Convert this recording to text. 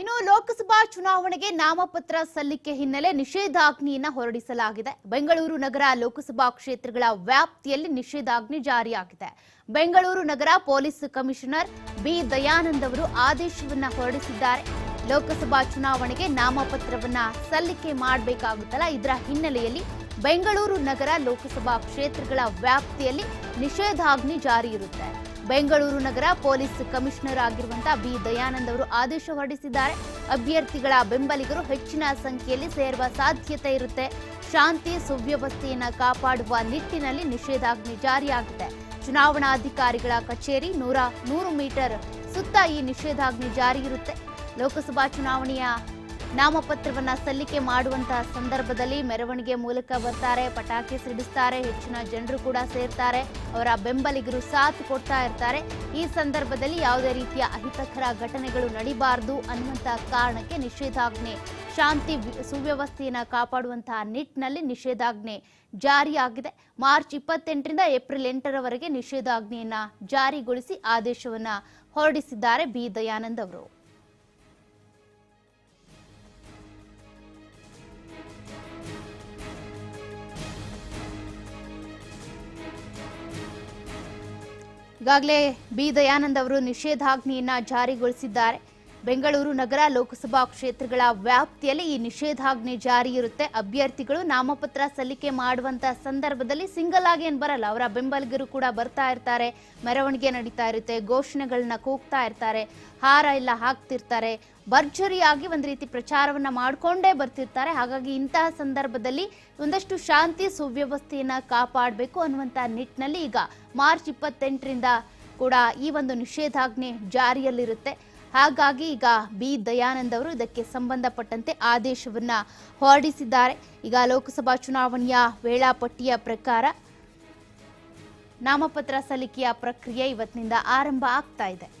ಇನ್ನು ಲೋಕಸಭಾ ಚುನಾವಣೆಗೆ ನಾಮಪತ್ರ ಸಲ್ಲಿಕೆ ಹಿನ್ನೆಲೆ ನಿಷೇಧಾಜ್ಞೆಯನ್ನ ಹೊರಡಿಸಲಾಗಿದೆ. ಬೆಂಗಳೂರು ನಗರ ಲೋಕಸಭಾ ಕ್ಷೇತ್ರಗಳ ವ್ಯಾಪ್ತಿಯಲ್ಲಿ ನಿಷೇಧಾಜ್ಞೆ ಜಾರಿಯಾಗಿದೆ. ಬೆಂಗಳೂರು ನಗರ ಪೊಲೀಸ್ ಕಮಿಷನರ್ ಬಿ. ದಯಾನಂದ್ ಅವರು ಆದೇಶವನ್ನ ಹೊರಡಿಸಿದ್ದಾರೆ. ಲೋಕಸಭಾ ಚುನಾವಣೆಗೆ ನಾಮಪತ್ರವನ್ನ ಸಲ್ಲಿಕೆ ಮಾಡಬೇಕಾಗುತ್ತಲ್ಲ, ಇದರ ಹಿನ್ನೆಲೆಯಲ್ಲಿ ಬೆಂಗಳೂರು ನಗರ ಲೋಕಸಭಾ ಕ್ಷೇತ್ರಗಳ ವ್ಯಾಪ್ತಿಯಲ್ಲಿ ನಿಷೇಧಾಜ್ಞೆ ಜಾರಿ ಇರುತ್ತೆ. ಬೆಂಗಳೂರು ನಗರ ಪೊಲೀಸ್ ಕಮಿಷನರ್ ಆಗಿರುವಂತಹ ಬಿ. ದಯಾನಂದ್ ಅವರು ಆದೇಶ ಹೊರಡಿಸಿದ್ದಾರೆ. ಅಭ್ಯರ್ಥಿಗಳ ಬೆಂಬಲಿಗರು ಹೆಚ್ಚಿನ ಸಂಖ್ಯೆಯಲ್ಲಿ ಸೇರುವ ಸಾಧ್ಯತೆ ಇರುತ್ತೆ. ಶಾಂತಿ, ಸುವ್ಯವಸ್ಥೆಯನ್ನ ಕಾಪಾಡುವ ನಿಟ್ಟಿನಲ್ಲಿ ನಿಷೇಧಾಜ್ಞೆ ಜಾರಿಯಾಗಿದೆ ಚುನಾವಣಾಧಿಕಾರಿಗಳ ಕಚೇರಿ ನೂರ ನೂರು ಮೀಟರ್ ಸುತ್ತ ಈ ನಿಷೇಧಾಜ್ಞೆ ಜಾರಿ ಇರುತ್ತೆ. ಲೋಕಸಭಾ ಚುನಾವಣೆಯ ನಾಮಪತ್ರವನ್ನ ಸಲ್ಲಿಕೆ ಮಾಡುವಂತಹ ಸಂದರ್ಭದಲ್ಲಿ ಮೆರವಣಿಗೆ ಮೂಲಕ ಬರ್ತಾರೆ, ಪಟಾಕಿ ಸಿಡಿಸ್ತಾರೆ, ಹೆಚ್ಚಿನ ಜನರು ಕೂಡ ಸೇರ್ತಾರೆ, ಅವರ ಬೆಂಬಲಿಗರು ಸಾಥ್ ಕೊಡ್ತಾ ಇರ್ತಾರೆ. ಈ ಸಂದರ್ಭದಲ್ಲಿ ಯಾವುದೇ ರೀತಿಯ ಅಹಿತಕರ ಘಟನೆಗಳು ನಡಿಬಾರದು ಅನ್ನುವಂತಹ ಕಾರಣಕ್ಕೆ ನಿಷೇಧಾಜ್ಞೆ. ಶಾಂತಿ ಸುವ್ಯವಸ್ಥೆಯನ್ನು ಕಾಪಾಡುವಂತಹ ನಿಟ್ಟಿನಲ್ಲಿ ನಿಷೇಧಾಜ್ಞೆ ಜಾರಿಯಾಗಿದೆ. ಮಾರ್ಚ್ ಇಪ್ಪತ್ತೆಂಟರಿಂದ ಏಪ್ರಿಲ್ ಎಂಟರವರೆಗೆ ನಿಷೇಧಾಜ್ಞೆಯನ್ನು ಜಾರಿಗೊಳಿಸಿ ಆದೇಶವನ್ನು ಹೊರಡಿಸಿದ್ದಾರೆ ಬಿ. ದಯಾನಂದ್ ಅವರು. ಈಗಾಗಲೇ ಬಿ ದಯಾನಂದ್ ಅವರು ನಿಷೇಧಾಜ್ಞೆಯನ್ನು ಜಾರಿಗೊಳಿಸಿದ್ದಾರೆ. ಬೆಂಗಳೂರು ನಗರ ಲೋಕಸಭಾ ಕ್ಷೇತ್ರಗಳ ವ್ಯಾಪ್ತಿಯಲ್ಲಿ ಈ ನಿಷೇಧಾಜ್ಞೆ ಜಾರಿ ಇರುತ್ತೆ. ಅಭ್ಯರ್ಥಿಗಳು ನಾಮಪತ್ರ ಸಲ್ಲಿಕೆ ಮಾಡುವಂತ ಸಂದರ್ಭದಲ್ಲಿ ಸಿಂಗಲ್ ಆಗಿ ಏನ್ ಬರಲ್ಲ, ಅವರ ಬೆಂಬಲಿಗರು ಕೂಡ ಬರ್ತಾ ಇರ್ತಾರೆ, ಮೆರವಣಿಗೆ ನಡೀತಾ ಇರುತ್ತೆ ಘೋಷಣೆಗಳನ್ನ ಕೂಗ್ತಾ ಇರ್ತಾರೆ, ಹಾರ ಎಲ್ಲ ಹಾಕ್ತಿರ್ತಾರೆ. ಭರ್ಜರಿಯಾಗಿ ಒಂದು ರೀತಿ ಪ್ರಚಾರವನ್ನ ಮಾಡಿಕೊಂಡೇ ಬರ್ತಿರ್ತಾರೆ. ಹಾಗಾಗಿ ಇಂತಹ ಸಂದರ್ಭದಲ್ಲಿ ಒಂದಷ್ಟು ಶಾಂತಿ ಸುವ್ಯವಸ್ಥೆಯನ್ನ ಕಾಪಾಡಬೇಕು ಅನ್ನುವಂತ ನಿಟ್ಟಿನಲ್ಲಿ ಈಗ ಮಾರ್ಚ್ ಇಪ್ಪತ್ತೆಂಟರಿಂದ ಕೂಡ ಈ ಒಂದು ನಿಷೇಧಾಜ್ಞೆ ಜಾರಿಯಲ್ಲಿರುತ್ತೆ. ಹಾಗಾಗಿ ಈಗ ಬಿ ದಯಾನಂದ್ ಅವರು ಇದಕ್ಕೆ ಸಂಬಂಧಪಟ್ಟಂತೆ ಆದೇಶವನ್ನ ಹೊರಡಿಸಿದ್ದಾರೆ. ಈಗ ಲೋಕಸಭಾ ಚುನಾವಣೆಯ ವೇಳಾಪಟ್ಟಿಯ ಪ್ರಕಾರ ನಾಮಪತ್ರ ಸಲ್ಲಿಕೆಯ ಪ್ರಕ್ರಿಯೆ ಇವತ್ತಿನಿಂದ ಆರಂಭ ಆಗ್ತಾ ಇದೆ.